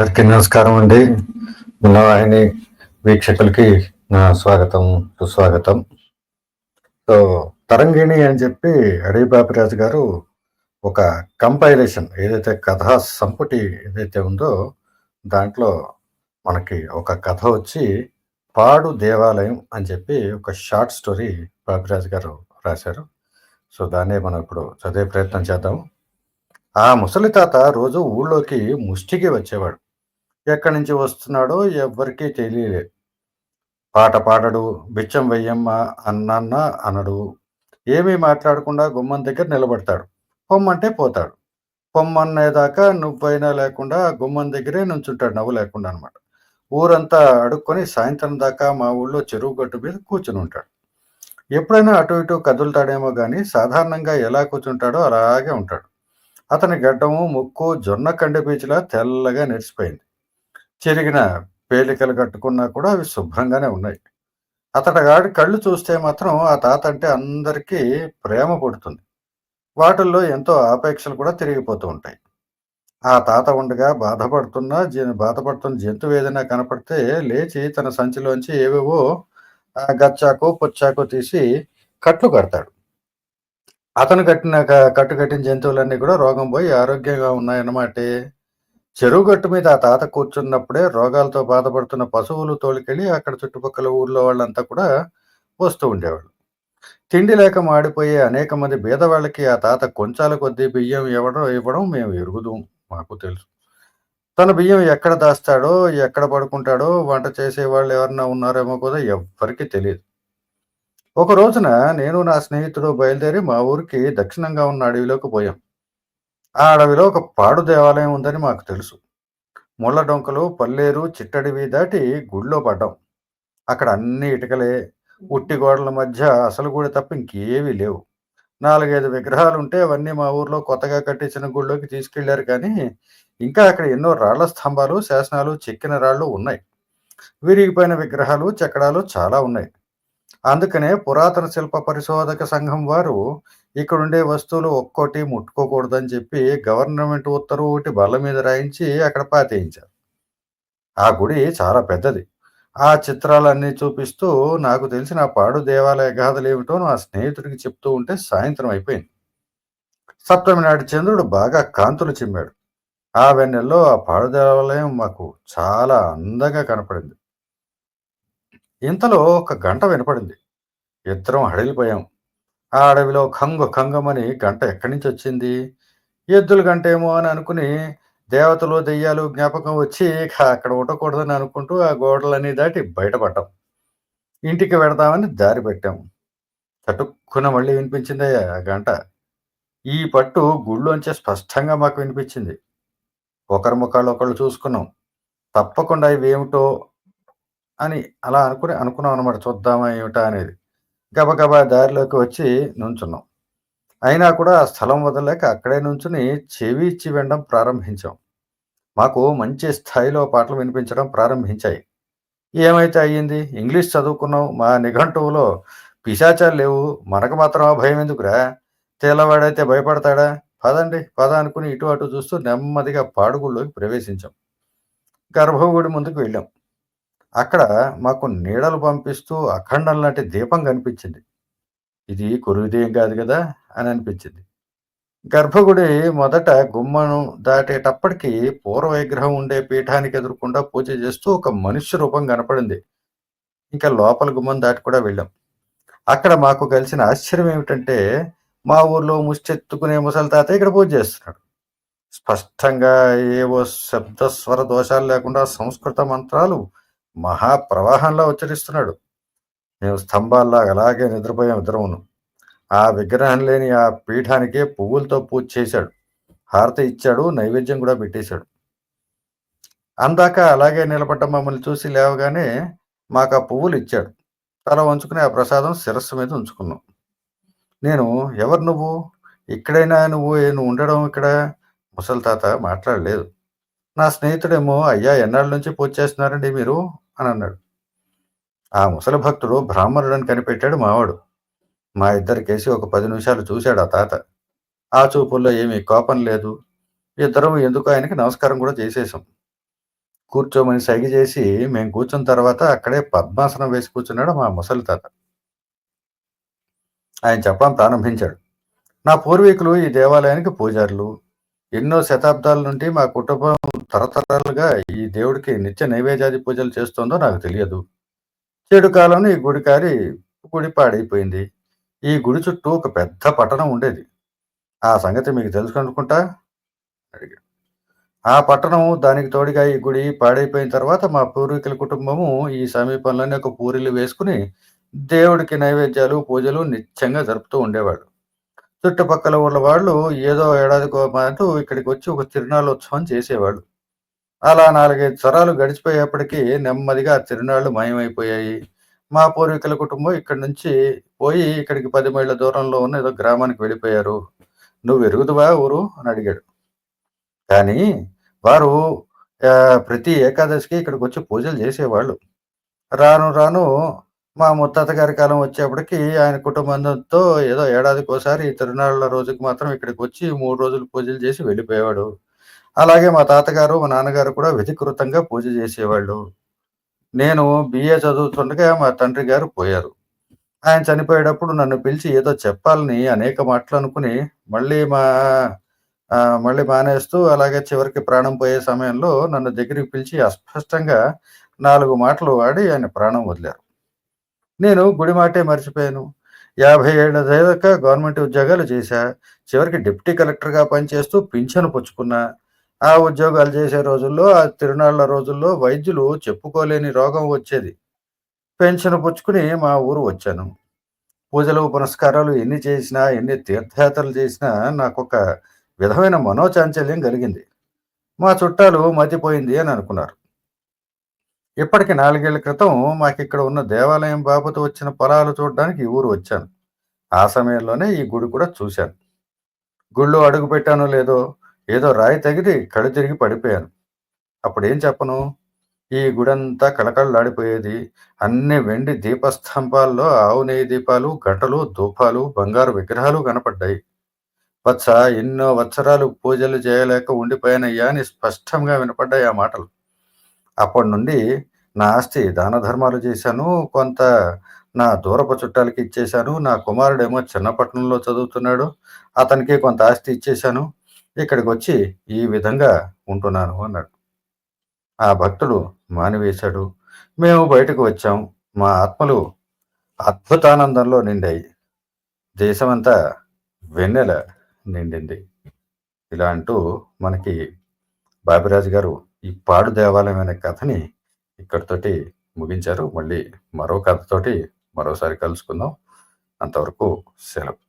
అందరికీ నమస్కారం అండి. వాహిని వీక్షకులకి నా స్వాగతం సుస్వాగతం. సో తరంగిణి అని చెప్పి అడవిబాపిరాజు గారు ఒక కంపైలేషన్ ఏదైతే కథా సంపుటి ఏదైతే ఉందో దాంట్లో మనకి ఒక కథ వచ్చి పాడు దేవాలయం అని చెప్పి ఒక షార్ట్ స్టోరీ బాపిరాజు గారు రాశారు. సో దాన్నే మనం ఇప్పుడు చదివే ప్రయత్నం చేద్దాం. ఆ ముసలి తాత రోజు ఊళ్ళోకి ముష్టికి వచ్చేవాడు. ఎక్కడి నుంచి వస్తున్నాడో ఎవ్వరికీ తెలియలేదు పాట పాడడు బిచ్చం వెయ్యమ్మ అన్నన్న అనడు. ఏమీ మాట్లాడకుండా గుమ్మం దగ్గర నిలబడతాడు. పొమ్మంటే పోతాడు. పొమ్మనేదాకా నువ్వైనా లేకుండా గుమ్మం దగ్గరే నుంచుంటాడు నవ్వు లేకుండా అనమాట ఊరంతా అడుక్కొని సాయంత్రం దాకా మా ఊళ్ళో చెరువు గట్టు మీద కూర్చుని ఉంటాడు. ఎప్పుడైనా అటు ఇటు కదులుతాడేమో కానీ సాధారణంగా ఎలా కూర్చుంటాడో అలాగే ఉంటాడు. అతని గడ్డము ముక్కు జొన్న కండి పీచులా తెల్లగా నెరిసిపోయింది. చెరిగిన పేలికలు కట్టుకున్నా కూడా అవి శుభ్రంగానే ఉన్నాయి. అతడి గాడి కళ్ళు చూస్తే మాత్రం ఆ తాత అంటే అందరికీ ప్రేమ పుడుతుంది. వాటిల్లో ఎంతో ఆపేక్షలు కూడా తిరిగిపోతూ ఉంటాయి. ఆ తాత ఉండగా బాధపడుతున్న బాధపడుతున్న జంతువు ఏదైనా కనపడితే లేచి తన సంచిలోంచి ఏవేవో గచ్చాకు పుచ్చాకు తీసి కట్లు కడతాడు. అతను కట్టిన కట్టు కట్టిన జంతువులన్నీ కూడా రోగం పోయి ఆరోగ్యంగా ఉన్నాయన్నమాటే. చెరువు గట్టు మీద ఆ తాత కూర్చున్నప్పుడే రోగాలతో బాధపడుతున్న పశువులు తోలుకెళ్ళి అక్కడ చుట్టుపక్కల ఊర్లో వాళ్ళంతా కూడా వస్తూ ఉండేవాళ్ళు. తిండి లేక మాడిపోయే అనేక మంది బీదవాళ్ళకి ఆ తాత కొంచాల కొద్దీ బియ్యం ఇవ్వడం ఇవ్వడం మేము ఎరుగుదాం మాకు తెలుసు. తన బియ్యం ఎక్కడ దాస్తాడో ఎక్కడ పడుకుంటాడో వంట చేసే వాళ్ళు ఎవరన్నా ఉన్నారేమో కూడా ఎవ్వరికి తెలియదు. ఒక రోజున నేను నా స్నేహితుడు బయలుదేరి మా ఊరికి దక్షిణంగా ఉన్న అడవిలోకి పోయాం. ఆ అడవిలో ఒక పాడు దేవాలయం ఉందని మాకు తెలుసు. ముళ్ళ డొంకలు పల్లేరు చిట్టడివి దాటి గుడిలో పడ్డాం. అక్కడ అన్ని ఇటుకలే ఉట్టి గోడల మధ్య అసలు గుడి తప్ప ఇంకేమీ లేవు. నాలుగైదు విగ్రహాలు ఉంటే అవన్నీ మా ఊర్లో కొత్తగా కట్టించిన గుడిలోకి తీసుకెళ్ళారు కానీ ఇంకా అక్కడ ఎన్నో రాళ్ళ స్తంభాలు శాసనాలు చెక్కిన రాళ్ళు ఉన్నాయి. విరిగిపోయిన విగ్రహాలు చెక్కడాలు చాలా ఉన్నాయి. అందుకనే పురాతన శిల్ప పరిశోధక సంఘం వారు ఇక్కడుండే వస్తువులు ఒక్కోటి ముట్టుకోకూడదని చెప్పి గవర్నమెంట్ ఉత్తర్వు ఒకటి బల్ల మీద రాయించి అక్కడ పాతేయించారు. ఆ గుడి చాలా పెద్దది. ఆ చిత్రాలన్నీ చూపిస్తూ నాకు తెలిసిన పాడు దేవాలయ గాథలు ఏమిటో నా స్నేహితుడికి చెప్తూ ఉంటే సాయంత్రం అయిపోయింది. సప్తమి నాటి చంద్రుడు బాగా కాంతులు చిమ్మాడు. ఆ వెన్నెల్లో ఆ పాడు దేవాలయం మాకు చాలా అందంగా కనపడింది. ఇంతలో ఒక గంట వినపడింది. ఇద్దరం హడిలిపోయాం ఆ అడవిలో కంగు ఖంగమని గంట ఎక్కడి నుంచి వచ్చింది? ఎద్దుల గంట ఏమో అని అనుకుని దేవతలు దెయ్యాలు జ్ఞాపకం వచ్చి అక్కడ ఉండకూడదని అనుకుంటూ ఆ గోడలన్నీ దాటి బయటపడ్డాం. ఇంటికి వెడదామని దారి పెట్టాము చటుక్కున మళ్ళీ వినిపించిందయ్యా ఆ గంట. ఈ పట్టు గుళ్ళోంచే స్పష్టంగా మాకు వినిపించింది. ఒకరి ముఖాలు ఒకళ్ళు చూసుకున్నాం. తప్పకుండా ఇవేమిటో ఏమిటో అని అలా అనుకుని అనుకున్నాం అనమాట చూద్దామా ఏమిటా అనేది. గబగబా దారిలోకి వచ్చి నుంచున్నాం. అయినా కూడా ఆ స్థలం వదలలేక అక్కడే నుంచుని చెవి ఇచ్చి వినడం ప్రారంభించాం. మాకు మంచి స్థాయిలో పాటలు వినిపించడం ప్రారంభించాయి. ఏమైతే అయ్యింది? ఇంగ్లీష్ చదువుకున్నాం. మా నిఘంటువులో పిశాచాలు లేవు. మనకు మాత్రం ఆ భయం ఎందుకురా? తేలవాడైతే భయపడతాడా? పదండి పద అనుకుని ఇటు అటు చూస్తూ నెమ్మదిగా పాడుగుళ్ళలోకి ప్రవేశించాం. గర్భగుడి ముందుకు వెళ్ళాం. అక్కడ మాకు నీడలు పంపిస్తూ అఖండం లాంటి దీపం కనిపించింది. ఇది కురువిదేం కాదు కదా అని అనిపించింది. గర్భగుడి మొదట గుమ్మను దాటేటప్పటికి పూర్వ విగ్రహం ఉండే పీఠానికి ఎదురకుండా పూజ చేస్తూ ఒక మనుష్య రూపం కనపడింది. ఇంకా లోపల గుమ్మం దాటి కూడా వెళ్ళాం. అక్కడ మాకు కలిసిన ఆశ్చర్యం ఏమిటంటే మా ఊర్లో ముష్టెత్తుకునే ముసలి తాత ఇక్కడ పూజ చేస్తున్నాడు. స్పష్టంగా ఏవో శబ్ద స్వర దోషాలు లేకుండా సంస్కృత మంత్రాలు మహాప్రవాహంలో ఉచ్చరిస్తున్నాడు. మేము స్తంభాల్లా అలాగే నిద్రపోయాం ఇద్దరమును. ఆ విగ్రహం లేని ఆ పీఠానికే పువ్వులతో పూజ చేశాడు. హారతి ఇచ్చాడు నైవేద్యం కూడా పెట్టేశాడు. అందాక అలాగే నిలబడ్డ మమ్మల్ని చూసి లేవగానే మాకు ఆ పువ్వులు ఇచ్చాడు. తల వంచుకుని ఆ ప్రసాదం శిరస్సు మీద ఉంచుకున్నాం. నేను ఎవరు నువ్వు? ఇక్కడైనా నువ్వు నువ్వు ఉండడం ఇక్కడ? ముసలి తాత మాట్లాడలేదు. నా స్నేహితుడేమో అయ్యా ఎన్నాళ్ళ నుంచి పూజ చేస్తున్నారండి మీరు? అని అన్నాడు ఆ ముసలి భక్తుడు బ్రాహ్మణుడని కనిపెట్టాడు మావాడు. మా ఇద్దరికేసి ఒక పది నిమిషాలు చూశాడు ఆ తాత. ఆ చూపుల్లో ఏమీ కోపం లేదు. ఇద్దరం ఎందుకు ఆయనకి నమస్కారం కూడా చేసేసాం కూర్చోమని సైగ చేసి మేము కూర్చున్న తర్వాత అక్కడే పద్మాసనం వేసి కూర్చున్నాడు మా ముసలి తాత. ఆయన చెప్పడం ప్రారంభించాడు. నా పూర్వీకులు ఈ దేవాలయానికి పూజారులు. ఎన్నో శతాబ్దాల నుండి మా కుటుంబం తరతరాలుగా ఈ దేవుడికి నిత్య నైవేద్యాది పూజలు చేస్తుందో నాకు తెలియదు. చెడు కాలంలో ఈ గుడి కారి గుడి పాడైపోయింది. ఈ గుడి చుట్టూ ఒక పెద్ద పట్టణం ఉండేది. ఆ సంగతి మీకు తెలుసు అడిగాడు ఆ పట్టణం దానికి తోడుగా ఈ గుడి పాడైపోయిన తర్వాత మా పూర్వీకుల కుటుంబము ఈ సమీపంలోనే ఒక పూరీలు వేసుకుని దేవుడికి నైవేద్యాలు పూజలు నిత్యంగా జరుపుతూ ఉండేవాడు చుట్టుపక్కల ఉన్న వాళ్ళు ఏదో ఏడాదికో మాట ఇక్కడికి వచ్చి ఒక తిరునాళ్ళోత్సవం చేసేవాడు అలా నాలుగైదు తరాలు గడిచిపోయేప్పటికీ నెమ్మదిగా ఆ తిరునాళ్ళు మాయమైపోయాయి. మా పూర్వీకుల కుటుంబం ఇక్కడి నుంచి పోయి ఇక్కడికి పది మైళ్ళ దూరంలో ఉన్న ఏదో గ్రామానికి వెళ్ళిపోయారు. నువ్వు ఎరుగుదువా ఊరు? అని అడిగాడు. కానీ వారు ప్రతి ఏకాదశికి ఇక్కడికి వచ్చి పూజలు చేసేవాళ్ళు. రాను రాను మా ముత్తాత గారి కాలం వచ్చేప్పటికి ఆయన కుటుంబంతో ఏదో ఏడాదికి ఒకసారి తిరునాళ్ళ రోజుకి మాత్రం ఇక్కడికి వచ్చి మూడు రోజులు పూజలు చేసి వెళ్ళిపోయేవాడు. అలాగే మా తాతగారు మా నాన్నగారు కూడా విధికృతంగా పూజ చేసేవాళ్ళు. నేను బిఏ చదువుతుండగా మా తండ్రి గారు పోయారు. ఆయన చనిపోయేటప్పుడు నన్ను పిలిచి ఏదో చెప్పాలని అనేక మాటలు అనుకుని మళ్ళీ మా మళ్ళీ మానేస్తూ అలాగే చివరికి ప్రాణం పోయే సమయంలో నన్ను దగ్గరికి పిలిచి అస్పష్టంగా నాలుగు మాటలు వాడి ఆయన ప్రాణం వదిలారు. నేను గుడి మాటే మర్చిపోయాను. యాభై ఏళ్ళ దాకా గవర్నమెంట్ ఉద్యోగాలు చేశా. చివరికి డిప్యూటీ కలెక్టర్గా పనిచేస్తూ పింఛను పుచ్చుకున్నా. ఆ ఉద్యోగాలు చేసే రోజుల్లో ఆ తిరునాళ్ళ రోజుల్లో వైద్యులు చెప్పుకోలేని రోగం వచ్చేది. పెన్షన్ పుచ్చుకుని మా ఊరు వచ్చాను. పూజలు పునస్కారాలు ఎన్ని చేసినా ఎన్ని తీర్థయాత్రలు చేసినా నాకు ఒక విధమైన మనోచాంచల్యం కలిగింది. మా చుట్టాలు మతిపోయింది అని అనుకున్నారు. ఇప్పటికి నాలుగేళ్ళ క్రితం మాకు ఇక్కడ ఉన్న దేవాలయం బాబుతో వచ్చిన పొలాలు చూడడానికి ఈ ఊరు వచ్చాను. ఆ సమయంలోనే ఈ గుడి కూడా చూశాను. గుళ్ళో అడుగు పెట్టానో లేదో ఏదో రాయి తగిలి కళ్ళు తిరిగి పడిపోయాను. అప్పుడు ఏం చెప్పను? ఈ గుడంతా కళకళలాడిపోయేది. అన్ని వెండి దీపస్తంభాల్లో ఆవు నెయ్యి దీపాలు గంటలు ధూపాలు బంగారు విగ్రహాలు కనపడ్డాయి. వత్స ఎన్నో వత్సరాలు పూజలు చేయలేక ఉండిపోయానయ్యా అని స్పష్టంగా వినపడ్డాయి ఆ మాటలు. అప్పటి నుండి నా ఆస్తి దాన ధర్మాలు చేశాను. కొంత నా దూరపు చుట్టాలకి ఇచ్చేశాను. నా కుమారుడేమో చిన్నపట్నంలో చదువుతున్నాడు. అతనికి కొంత ఆస్తి ఇచ్చేశాను. ఇక్కడికి వచ్చి ఈ విధంగా ఉంటున్నాను అన్నాడు. ఆ భక్తుడు మానివేశాడు. మేము బయటకు వచ్చాం. మా ఆత్మలు అద్భుతానందంలో నిండాయి. దేశమంతా వెన్నెల నిండింది. ఇలా అంటూ మనకి బాబిరాజు గారు ఈ పాడు దేవాలయం అనే కథని ఇక్కడితోటి ముగించారు. మళ్ళీ మరో కథతోటి మరోసారి కలుసుకుందాం. అంతవరకు సెలవు.